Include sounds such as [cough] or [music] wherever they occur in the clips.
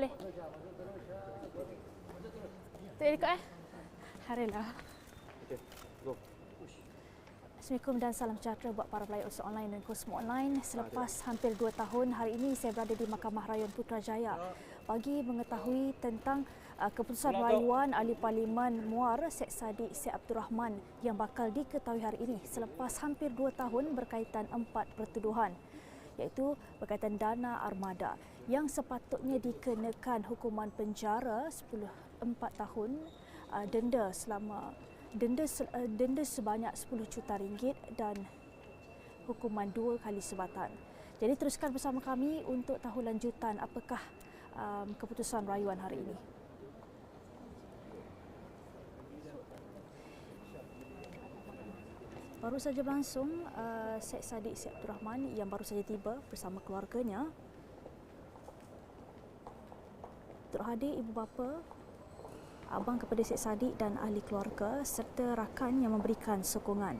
boleh. Tak ikut eh? Harilah. Okay, go. Assalamualaikum dan salam sejahtera buat para pelayan usaha online dan Kosmo Online. Selepas hampir dua tahun, hari ini saya berada di Mahkamah Rayuan Putrajaya bagi mengetahui tentang uh, keputusan rayuan ahli parlimen Muar Syed Saddiq Syed Abdul Rahman yang bakal diketahui hari ini selepas hampir dua tahun berkaitan empat pertuduhan iaitu berkaitan dana armada yang sepatutnya dikenakan hukuman penjara 10 4 tahun uh, denda selama denda uh, denda sebanyak 10 juta ringgit dan hukuman dua kali sebatan. Jadi teruskan bersama kami untuk tahu lanjutan apakah um, keputusan rayuan hari ini. Baru saja berlangsung uh, Syed Saddiq Syed Abdul Rahman yang baru saja tiba bersama keluarganya. Turut hadir ibu bapa, abang kepada Syed Saddiq dan ahli keluarga serta rakan yang memberikan sokongan.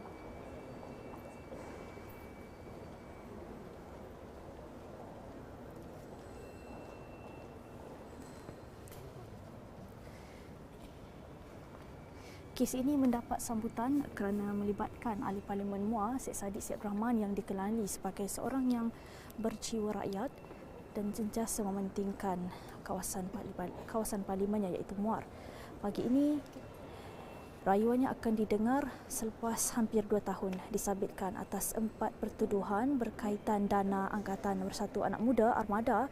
Kes ini mendapat sambutan kerana melibatkan ahli parlimen MUA Syed Saddiq Syed Rahman yang dikenali sebagai seorang yang berjiwa rakyat dan sentiasa mementingkan kawasan parlimen, kawasan parlimennya iaitu MUAR. Pagi ini rayuannya akan didengar selepas hampir dua tahun disabitkan atas empat pertuduhan berkaitan dana Angkatan Bersatu Anak Muda Armada,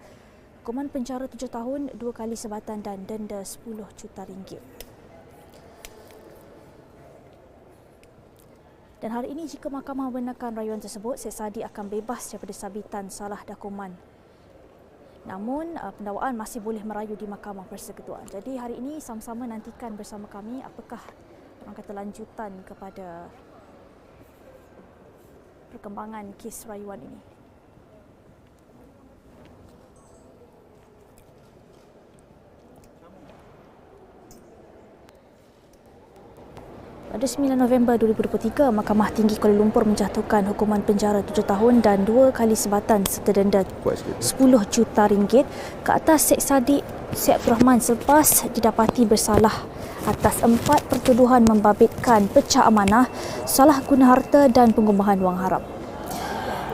hukuman penjara tujuh tahun, dua kali sebatan dan denda 10 juta ringgit. Dan hari ini jika mahkamah membenarkan rayuan tersebut, Syed Saddiq akan bebas daripada sabitan salah dokumen. Namun uh, pendakwaan masih boleh merayu di mahkamah persekutuan. Jadi hari ini sama-sama nantikan bersama kami apakah orang kata lanjutan kepada perkembangan kes rayuan ini. Pada 9 November 2023, Mahkamah Tinggi Kuala Lumpur menjatuhkan hukuman penjara 7 tahun dan 2 kali sebatan serta denda 10 juta ringgit ke atas Syed Saddiq Syed Abdul Rahman selepas didapati bersalah atas empat pertuduhan membabitkan pecah amanah, salah guna harta dan pengubahan wang haram.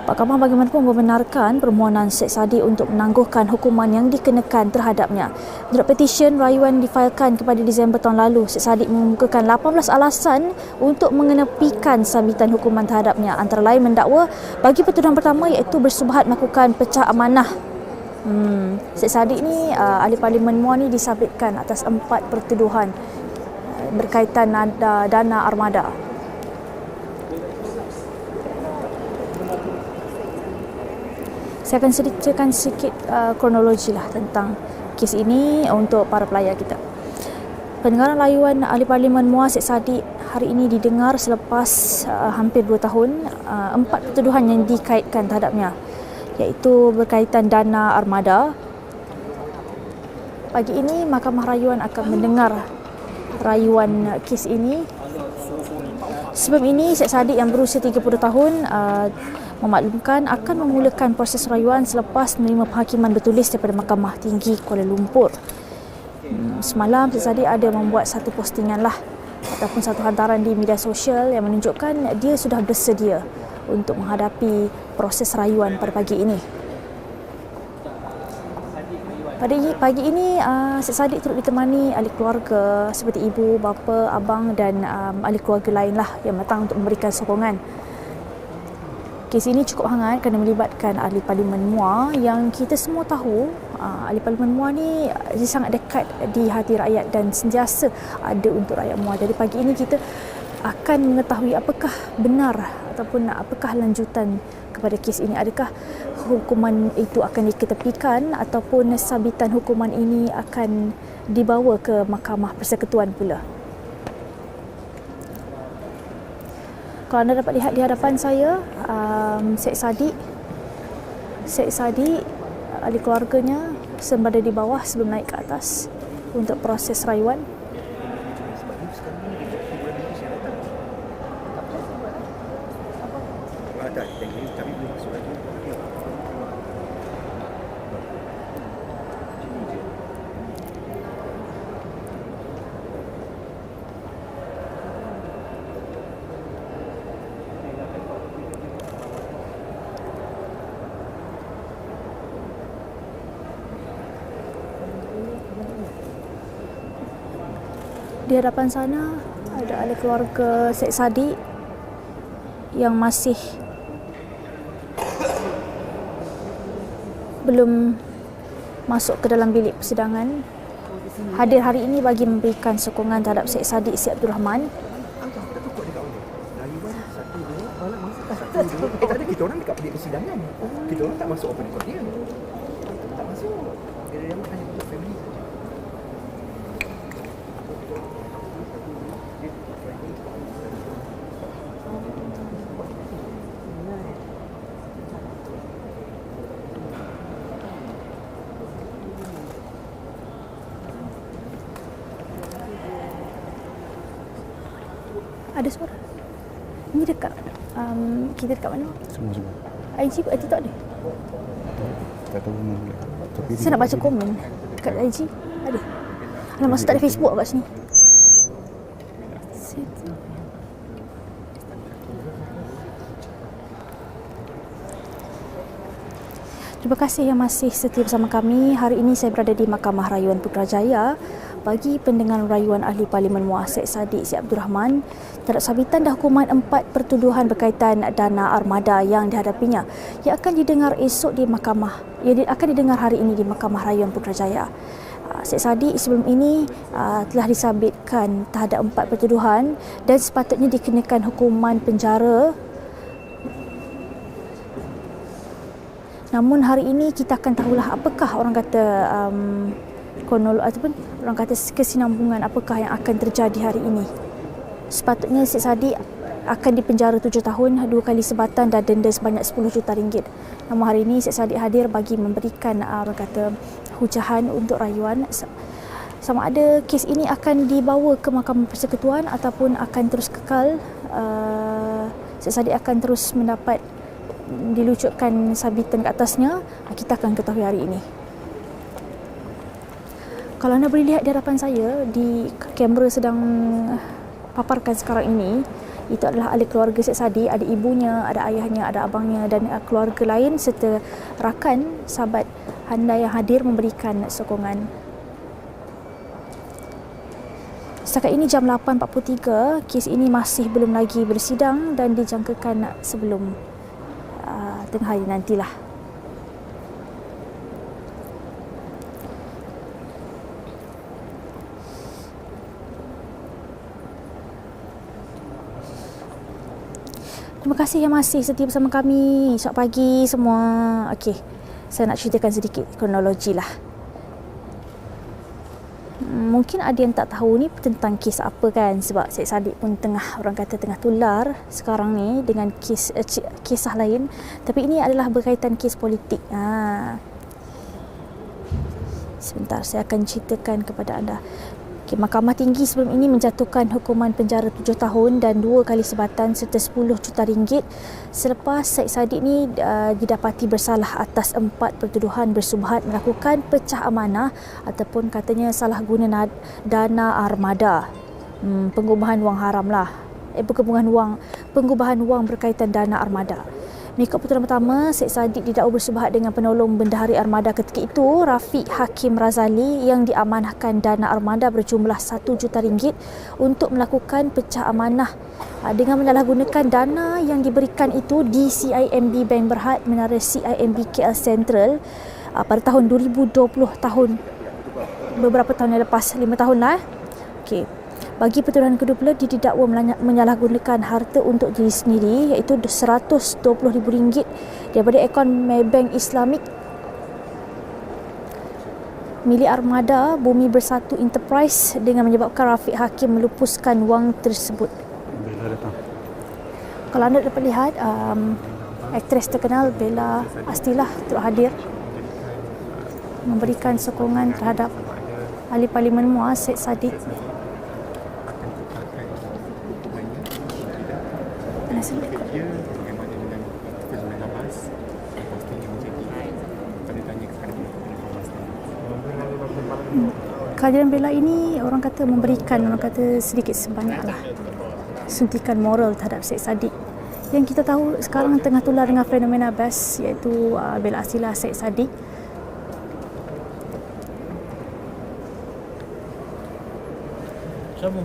Mahkamah bagaimanapun membenarkan permohonan Syed Saddiq untuk menangguhkan hukuman yang dikenakan terhadapnya. Menurut petisyen rayuan difailkan kepada Disember tahun lalu, Syed Saddiq mengemukakan 18 alasan untuk mengenepikan sabitan hukuman terhadapnya. Antara lain mendakwa bagi pertuduhan pertama iaitu bersubhat melakukan pecah amanah Hmm, Syed Saddiq ni uh, ahli parlimen MUA ni disabitkan atas empat pertuduhan uh, berkaitan nada, dana armada. Saya akan ceritakan sedikit uh, kronologi lah tentang kes ini untuk para pelayar kita. Pendengaran layuan ahli parlimen MUA Syed Saddiq hari ini didengar selepas uh, hampir dua tahun uh, empat pertuduhan yang dikaitkan terhadapnya iaitu berkaitan dana armada. Pagi ini Mahkamah Rayuan akan mendengar rayuan kes ini. Sebelum ini Syed Saddiq yang berusia 30 tahun uh, memaklumkan akan memulakan proses rayuan selepas menerima penghakiman bertulis daripada Mahkamah Tinggi Kuala Lumpur. Hmm, semalam Saddiq ada membuat satu postingan lah ataupun satu hantaran di media sosial yang menunjukkan dia sudah bersedia untuk menghadapi proses rayuan pada pagi ini. Pada pagi ini, uh, Syed Saddiq turut ditemani ahli keluarga seperti ibu, bapa, abang dan um, ahli keluarga lain lah yang datang untuk memberikan sokongan. Kes ini cukup hangat kerana melibatkan ahli parlimen MUA yang kita semua tahu uh, ahli parlimen MUA ni dia sangat dekat di hati rakyat dan sentiasa ada untuk rakyat MUA. Jadi pagi ini kita akan mengetahui apakah benar ataupun apakah lanjutan kepada kes ini. Adakah hukuman itu akan diketepikan ataupun sabitan hukuman ini akan dibawa ke Mahkamah Persekutuan pula. Kalau anda dapat lihat di hadapan saya, um, Syed Saddiq, Syed Saddiq, ahli keluarganya sembada di bawah sebelum naik ke atas untuk proses rayuan. Tengok kami belum masuk lagi. Di hadapan sana ada ahli keluarga Syed Saddiq yang masih belum masuk ke dalam bilik persidangan. Hadir hari ini bagi memberikan sokongan terhadap Syed Saddiq Syed Abdul Rahman. Eh, tak ada kita orang dekat bilik persidangan. Kita orang tak masuk open court dia. Tak masuk. Dia yang hanya untuk family saja. Ada suara. Ini dekat um, kita dekat mana? Semua-semua. IG eh, TikTok dia. Tak tahu mana pula. Tapi Saya nak baca komen dekat IG. Ada. Ada masa tak ada Facebook kat sini. Terima kasih yang masih setia bersama kami. Hari ini saya berada di Mahkamah Rayuan Putrajaya bagi pendengar rayuan Ahli Parlimen Muaz Syed Saddiq Syed Abdul Rahman terhadap sabitan dan hukuman empat pertuduhan berkaitan dana armada yang dihadapinya yang akan didengar esok di Mahkamah yang akan didengar hari ini di Mahkamah Rayuan Putrajaya. Ah, Syed Saddiq sebelum ini uh, telah disabitkan terhadap empat pertuduhan dan sepatutnya dikenakan hukuman penjara. Namun hari ini kita akan tahulah apakah orang kata um, konol ataupun orang kata kesinambungan apakah yang akan terjadi hari ini. Sepatutnya Syed Saddiq akan dipenjara tujuh tahun, dua kali sebatan dan denda sebanyak 10 juta ringgit. Namun hari ini Syed Saddiq hadir bagi memberikan uh, orang kata hujahan untuk rayuan sama ada kes ini akan dibawa ke Mahkamah Persekutuan ataupun akan terus kekal uh, Syed Saddiq akan terus mendapat dilucutkan sabitan ke atasnya kita akan ketahui hari ini kalau anda boleh lihat di hadapan saya di kamera sedang paparkan sekarang ini itu adalah ahli keluarga Syed Saddiq ada ibunya, ada ayahnya, ada abangnya dan uh, keluarga lain serta rakan sahabat anda yang hadir memberikan sokongan Setakat ini jam 8.43, kes ini masih belum lagi bersidang dan dijangkakan sebelum uh, tengah hari nantilah. Terima kasih yang masih setia bersama kami. Selamat pagi semua. Okey, saya nak ceritakan sedikit kronologi lah. Hmm, Mungkin ada yang tak tahu ni tentang kes apa kan sebab Syed Saddiq pun tengah orang kata tengah tular sekarang ni dengan kes uh, kisah lain tapi ini adalah berkaitan kes politik. Ha. Sebentar saya akan ceritakan kepada anda. Okay, Mahkamah Tinggi sebelum ini menjatuhkan hukuman penjara 7 tahun dan dua kali sebatan serta 10 juta ringgit selepas Syed Saddiq ni uh, didapati bersalah atas empat pertuduhan bersubhat melakukan pecah amanah ataupun katanya salah guna dana armada. Hmm, pengubahan wang haram lah. Eh, pengubahan wang, pengubahan wang berkaitan dana armada. Mengikut putusan pertama, Syed Saddiq didakwa bersubhat dengan penolong bendahari armada ketika itu, Rafiq Hakim Razali yang diamanahkan dana armada berjumlah 1 juta ringgit untuk melakukan pecah amanah ah, dengan menyalahgunakan dana yang diberikan itu di CIMB Bank Berhad Menara CIMB KL Central ah, pada tahun 2020 tahun beberapa tahun yang lepas 5 tahun lah. Okey. Bagi pertuduhan kedua pula dia didakwa menyalahgunakan harta untuk diri sendiri iaitu RM120,000 daripada akaun Maybank Islamik milik Armada Bumi Bersatu Enterprise dengan menyebabkan Rafiq Hakim melupuskan wang tersebut. Bella datang. Kalau anda dapat lihat, um, aktris terkenal Bella Astilah turut hadir memberikan sokongan terhadap ahli parlimen Muaz Syed Saddiq. Lekuk. dia bagaimana dengan menjadi kami tanya kepada Abbas Kehadiran Bella ini orang kata memberikan orang kata sedikit sebanyak lah suntikan moral terhadap Syed Saddiq yang kita tahu sekarang tengah tular dengan fenomena best iaitu uh, Bella Asila Syed Saddiq Tapi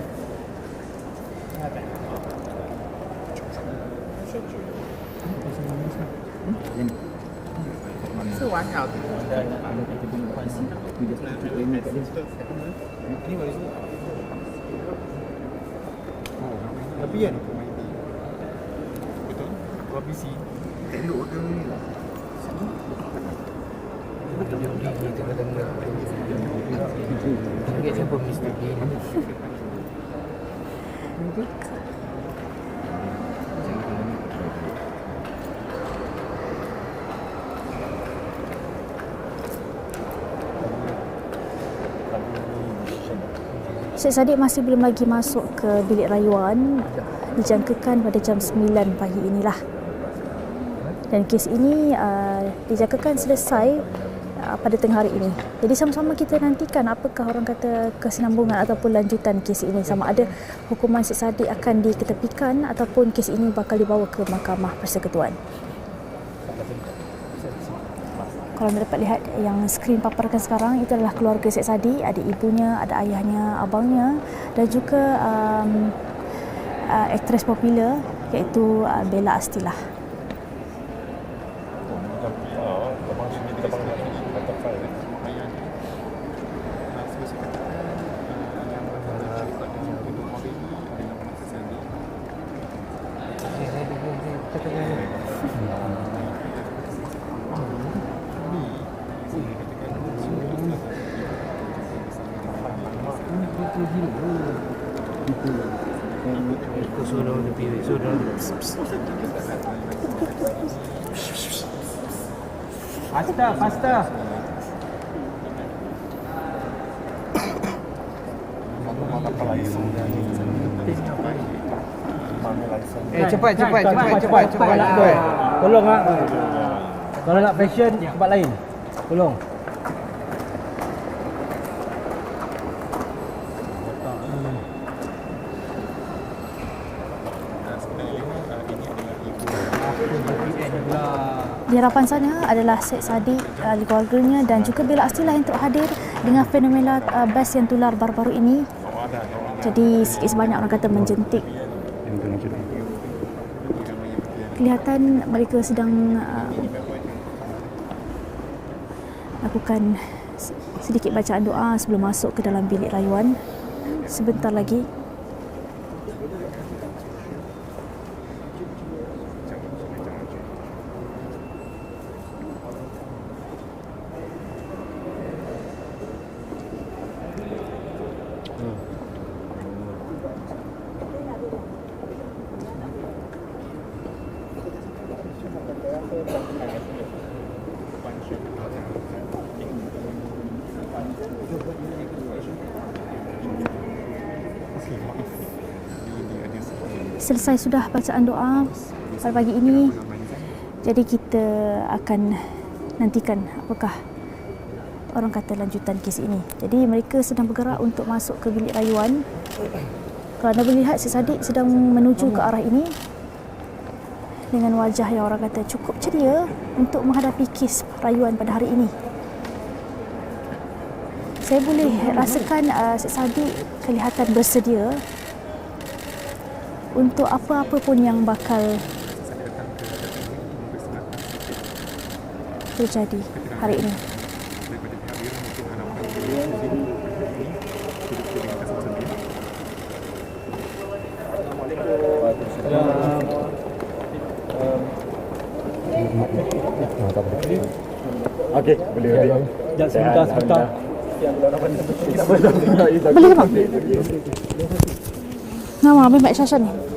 Kau busy. Elok ke ni lah Target siapa Mr. Bean Syed Saddiq masih belum lagi masuk ke bilik rayuan dijangkakan pada jam 9 pagi inilah. Dan kes ini uh, dijangkakan selesai uh, pada tengah hari ini. Jadi sama-sama kita nantikan apakah orang kata kesinambungan ataupun lanjutan kes ini sama ada hukuman Syed Saddiq akan diketepikan ataupun kes ini bakal dibawa ke Mahkamah Persekutuan. Kalau anda dapat lihat yang skrin paparkan sekarang itu adalah keluarga Syed Sadi, ada ibunya, ada ayahnya, abangnya dan juga um, uh, aktris popular iaitu uh, Bella Astilah. Eh cepat cepat cepat cepat cepat cepat. Tolong ah. Kalau nak fashion tempat lain. Tolong. Di hadapan sana adalah Syed Saddiq, ahli keluarganya dan juga Bella Astilah yang turut hadir dengan fenomena uh, bas yang tular baru-baru ini. Jadi sikit sebanyak orang kata menjentik Yang tu macam ni. Kelihatan mereka sedang uh, lakukan se- sedikit bacaan doa sebelum masuk ke dalam bilik rayuan. Sebentar lagi selesai sudah bacaan doa pada pagi ini. Jadi kita akan nantikan apakah orang kata lanjutan kes ini. Jadi mereka sedang bergerak untuk masuk ke bilik rayuan. Kalau anda boleh lihat Saddiq sedang menuju ke arah ini. Dengan wajah yang orang kata cukup ceria untuk menghadapi kes rayuan pada hari ini. Saya boleh rasakan uh, Syed Saddiq kelihatan bersedia untuk apa-apa pun yang bakal terjadi hari ini. Okey, boleh boleh. Sekejap sebentar sebentar. Boleh bang? Nama Abang Mak Syashan ni.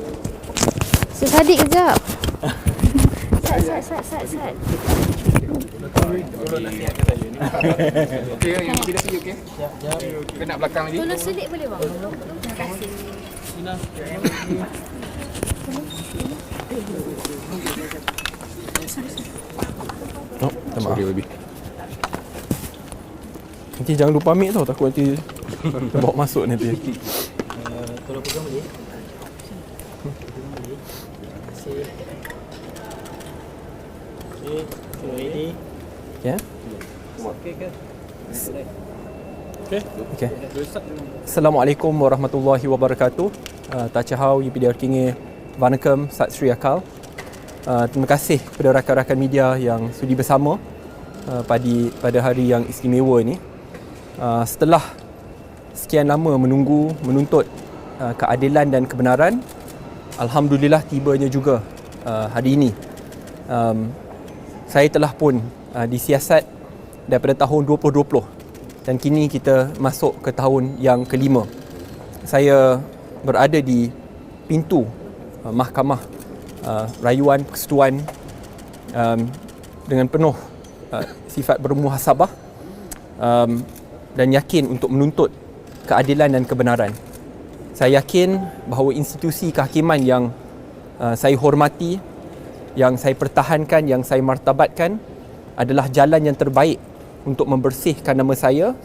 Syed Saddiq kejap. Sat, sat, sat, sat, sat. Okey, yang tidak sini okey? Ya. Kena nak belakang lagi. Tolong sedik boleh bang? Terima kasih. Oh, minta maaf. Sorry, baby. Nanti jangan lupa ambil tau, takut nanti [laughs] terbawa masuk nanti. Ke? Okay. Assalamualaikum warahmatullahi wabarakatuh. Uh, Tachahau, UPDR Kingi, Vanakkam, Sat Sri Akal. Uh, terima kasih kepada rakan-rakan media yang sudi bersama uh, pada pada hari yang istimewa ini. Uh, setelah sekian lama menunggu menuntut uh, keadilan dan kebenaran, alhamdulillah tibanya juga uh, hari ini. Um, saya telah pun uh, disiasat daripada tahun 2020 dan kini kita masuk ke tahun yang kelima. Saya berada di pintu uh, mahkamah uh, rayuan persekutuan um, dengan penuh uh, sifat bermuhasabah um, dan yakin untuk menuntut keadilan dan kebenaran. Saya yakin bahawa institusi kehakiman yang uh, saya hormati, yang saya pertahankan, yang saya martabatkan adalah jalan yang terbaik untuk membersihkan nama saya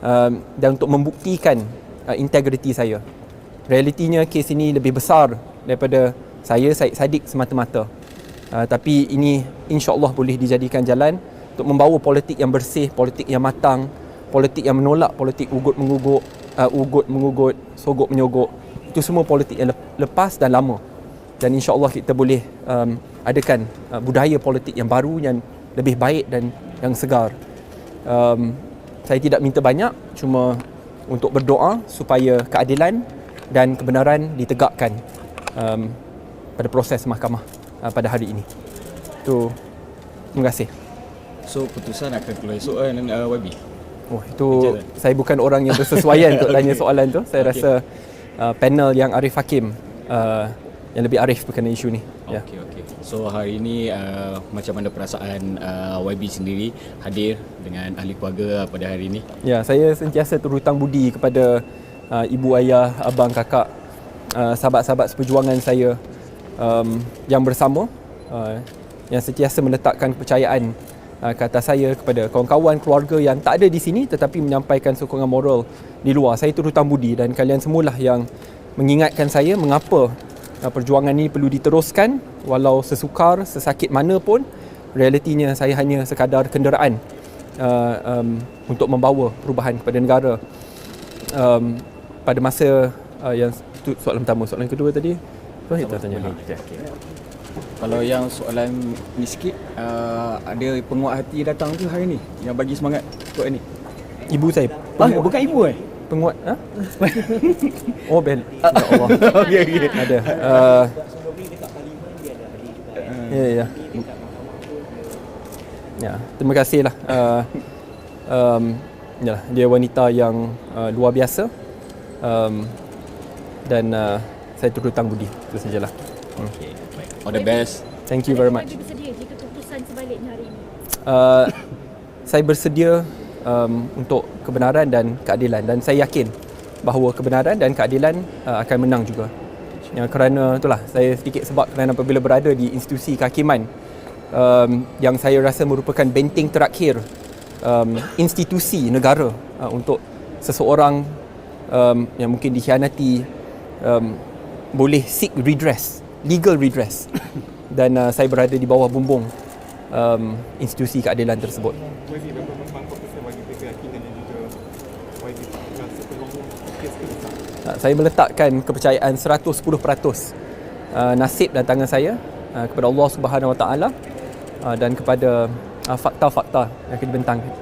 um, dan untuk membuktikan uh, integriti saya. Realitinya kes ini lebih besar daripada saya Said Sadiq semata-mata. Uh, tapi ini insya-Allah boleh dijadikan jalan untuk membawa politik yang bersih, politik yang matang, politik yang menolak politik ugut menguguk, uh, ugut mengugut, sogok menyogok. Itu semua politik yang lepas dan lama. Dan insya-Allah kita boleh um, adakan uh, budaya politik yang baru yang lebih baik dan yang segar. Um, saya tidak minta banyak, cuma untuk berdoa supaya keadilan dan kebenaran ditegakkan um, pada proses mahkamah uh, pada hari ini. Itu terima kasih. So putusan akan keluar esok kan uh, YB? Oh itu saya bukan orang yang bersesuaian untuk [laughs] tanya soalan tu. Saya okay. rasa uh, panel yang Arif Hakim uh, yang lebih arif berkenaan isu ni. Ya. Okey okey. So hari ini uh, macam mana perasaan uh, YB sendiri hadir dengan ahli keluarga pada hari ini? Ya, saya sentiasa terhutang budi kepada uh, ibu ayah, abang, kakak, uh, sahabat-sahabat seperjuangan saya um, yang bersama uh, yang sentiasa meletakkan kepercayaan uh, ke atas saya kepada kawan-kawan keluarga yang tak ada di sini tetapi menyampaikan sokongan moral di luar. Saya terhutang budi dan kalian semualah yang mengingatkan saya mengapa uh, perjuangan ini perlu diteruskan walau sesukar, sesakit mana pun realitinya saya hanya sekadar kenderaan uh, um, untuk membawa perubahan kepada negara. Um, pada masa uh, yang itu soalan pertama. Soalan kedua tadi? Apa kita tanya? Okay. kalau yang soalan ni sikit uh, ada penguat hati datang tu hari ni yang bagi semangat untuk ni? Ibu saya. Ah, bukan ibu eh penguat ha? [laughs] oh bel [laughs] Allah. Okey okey [laughs] ada. Uh, ya ya ya terima kasihlah. Uh, um, ya dia wanita yang uh, luar biasa. Um, dan uh, saya terhutang budi. Itu sajalah. Hmm. okay. all the best. Thank you very much. Bersedia jika keputusan sebaliknya hari ini? Uh, saya bersedia um, untuk kebenaran dan keadilan dan saya yakin bahawa kebenaran dan keadilan uh, akan menang juga. Ya, kerana itulah saya sedikit sebab kerana apabila berada di institusi kehakiman um, yang saya rasa merupakan benteng terakhir um, institusi negara uh, untuk seseorang um, yang mungkin dikhianati um, boleh seek redress, legal redress dan uh, saya berada di bawah bumbung um, institusi keadilan tersebut. Saya meletakkan kepercayaan 110% uh, nasib dan tangan saya uh, kepada Allah Subhanahu Wa Taala uh, dan kepada fakta-fakta yang akan dibentangkan.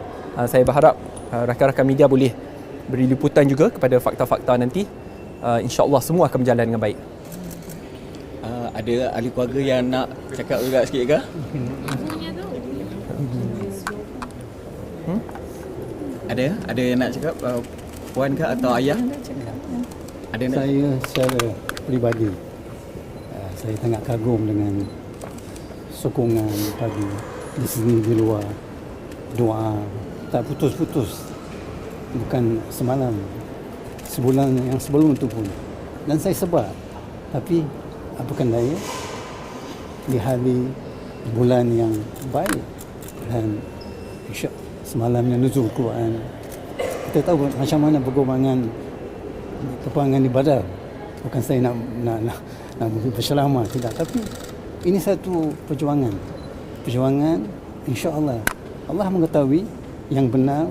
Saya berharap rakan-rakan media boleh beri liputan juga kepada fakta-fakta nanti. InsyaAllah semua akan berjalan dengan baik. Uh, ada ahli keluarga yang nak cakap juga sikit ke? [laughs] Hmm? Ada? Ada yang nak cakap? Uh, puan ke atau ayah? Ada saya secara peribadi uh, saya sangat kagum dengan sokongan pagi di sini di luar doa tak putus-putus bukan semalam sebulan yang sebelum itu pun dan saya sebab tapi apakan daya di hari bulan yang baik dan semalam yang nuzul Quran kita tahu macam mana pergombangan peperangan di bukan saya nak nak nak, nak berselamat tidak tapi ini satu perjuangan perjuangan insya-Allah Allah mengetahui yang benar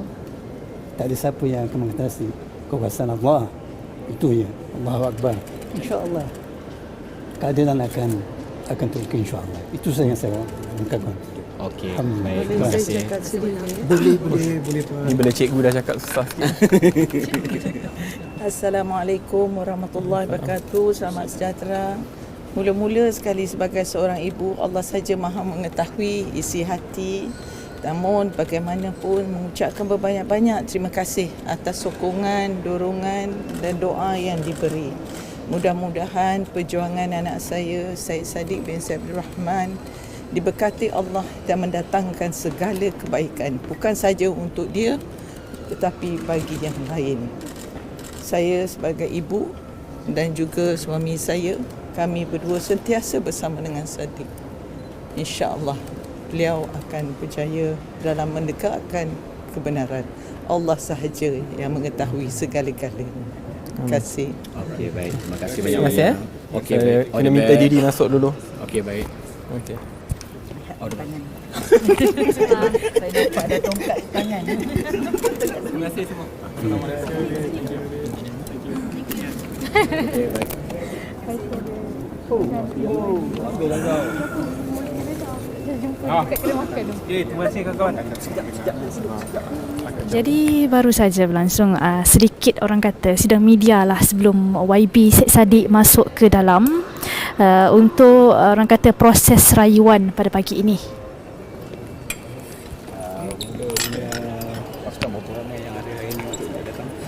tak ada siapa yang akan mengatasi kekuasaan Allah. Itu ya. Allahu Akbar. InsyaAllah. Keadilan akan akan terbuka insyaAllah. Itu saja yang saya ungkapkan. Okey, baik. Terima kasih. Boleh, boleh, boleh Pak. Ni bila cikgu dah cakap susah sikit. [laughs] Assalamualaikum warahmatullahi wabarakatuh. Selamat sejahtera. Mula-mula sekali sebagai seorang ibu, Allah saja maha mengetahui isi hati. Namun bagaimanapun mengucapkan berbanyak-banyak terima kasih atas sokongan, dorongan dan doa yang diberi. Mudah-mudahan perjuangan anak saya, Syed Saddiq bin Syed Rahman diberkati Allah dan mendatangkan segala kebaikan. Bukan saja untuk dia tetapi bagi yang lain saya sebagai ibu dan juga suami saya kami berdua sentiasa bersama dengan Sadiq. InsyaAllah beliau akan berjaya dalam mendekatkan kebenaran. Allah sahaja yang mengetahui segala-galanya. Terima kasih. Okey, baik. Terima kasih Terima kasih eh. banyak-banyak. Okey, baik. Kena minta diri masuk dulu. Okey, baik. Okey. All the best. Saya dapat ada tongkat tangan. [laughs] Terima kasih semua. Okey, terima kasih kawan-kawan. Jadi baru saja berlangsung uh, sedikit orang kata sidang media lah sebelum YB Syed Saddiq masuk ke dalam uh, untuk uh, orang kata proses rayuan pada pagi ini.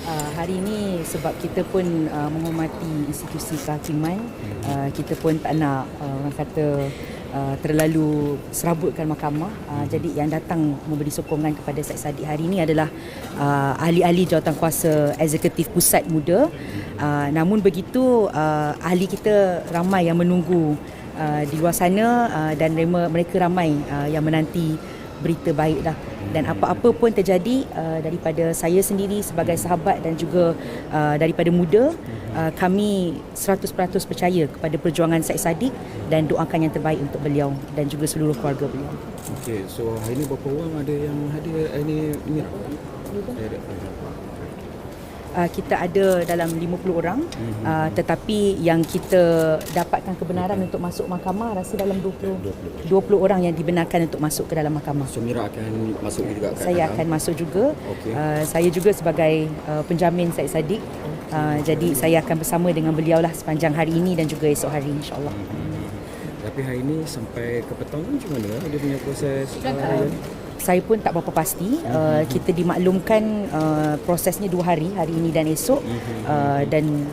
Uh, hari ini sebab kita pun uh, menghormati institusi kehakiman, uh, kita pun tak nak uh, orang kata uh, terlalu serabutkan mahkamah. Uh, jadi yang datang memberi sokongan kepada Syed Saddiq hari ini adalah uh, ahli-ahli jawatankuasa eksekutif pusat muda. Uh, namun begitu uh, ahli kita ramai yang menunggu uh, di luar sana uh, dan mereka, ramai uh, yang menanti berita baik lah dan apa-apa pun terjadi uh, daripada saya sendiri sebagai sahabat dan juga uh, daripada muda uh, kami 100% percaya kepada perjuangan Syed Saddiq dan doakan yang terbaik untuk beliau dan juga seluruh keluarga beliau. Okey, so hari ni berapa orang ada yang hadir hari ni ni? Ada. Uh, kita ada dalam 50 orang uh, tetapi yang kita dapatkan kebenaran untuk masuk mahkamah rasa dalam 20 20 orang yang dibenarkan untuk masuk ke dalam mahkamah. So Mira akan masuk juga kat Saya akan masuk juga. Okey. Uh, saya juga sebagai uh, penjamin Syed Saddiq. Uh, jadi saya akan bersama dengan beliau lah sepanjang hari ini dan juga esok hari insyaAllah. Tapi hari ni sampai ke petang macam mana dia punya proses uh, rayuan? Saya pun tak berapa pasti. Uh, kita dimaklumkan uh, prosesnya dua hari, hari ini dan esok. Uh, dan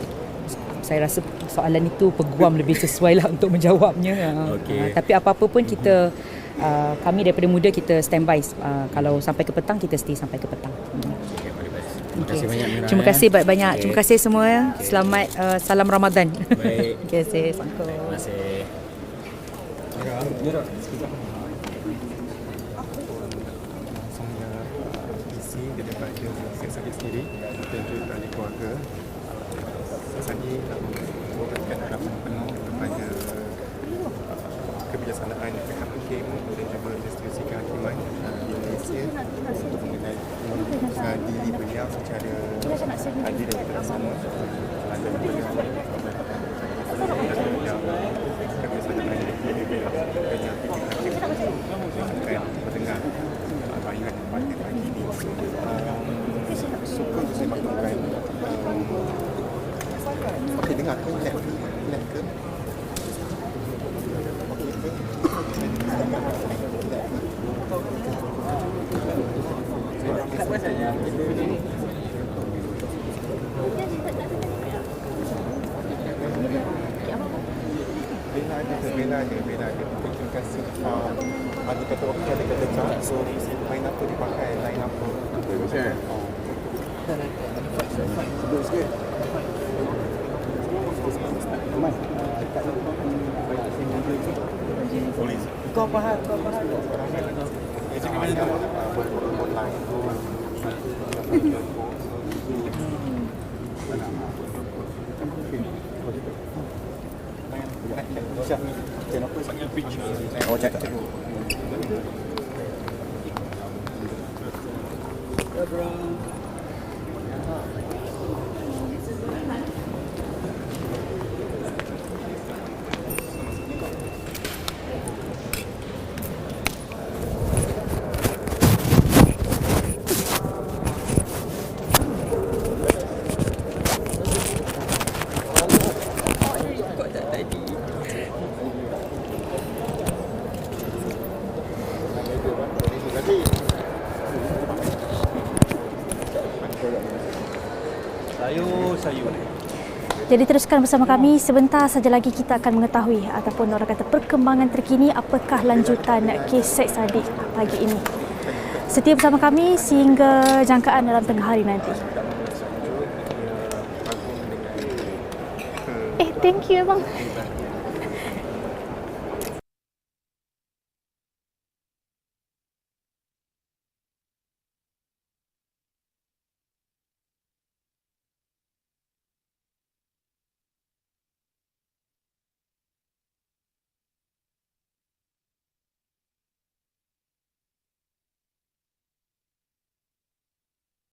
saya rasa soalan itu peguam lebih sesuai lah [laughs] untuk menjawabnya. Uh, Okey. uh, tapi apa-apa pun kita uh, kami daripada muda kita standby. Uh, kalau sampai ke petang kita stay sampai ke petang. Terima kasih banyak Mira. Terima eh. kasih banyak-banyak. Okey. Terima kasih semua. Selamat uh, salam Ramadan. Baik. [laughs] Terima kasih. Assalamualaikum. Terima kasih. Daripada Syed Saddiq sendiri dan juga ahli keluarga. Syed Saddiq nak memberikan harapan penuh kepada uh, kebijaksanaan pihak hakim dan juga institusi kehakiman uh, di Malaysia untuk mengenai uh, diri beliau secara adil dan bersama uh, dan beliau yang kebijaksanaan diri beliau dan yang pihak hakim akan mendengar uh, bayangan pada pagi ini. Um, suka saya maklumkan um, Okey, dengar ke? Net, net ke? Okey ke? Bella ada ke? Bella ada, Bella ada. Mungkin terima kasih. Uh, ada kata okey, ada kata tak. So, line apa dipakai? Line apa? Terima kasih. Sebut sikit. Kau faham, kau faham. Oh, cakap. Jadi teruskan bersama kami sebentar saja lagi kita akan mengetahui ataupun orang kata perkembangan terkini apakah lanjutan kes seks adik pagi ini. Setia bersama kami sehingga jangkaan dalam tengah hari nanti. Eh, thank you abang.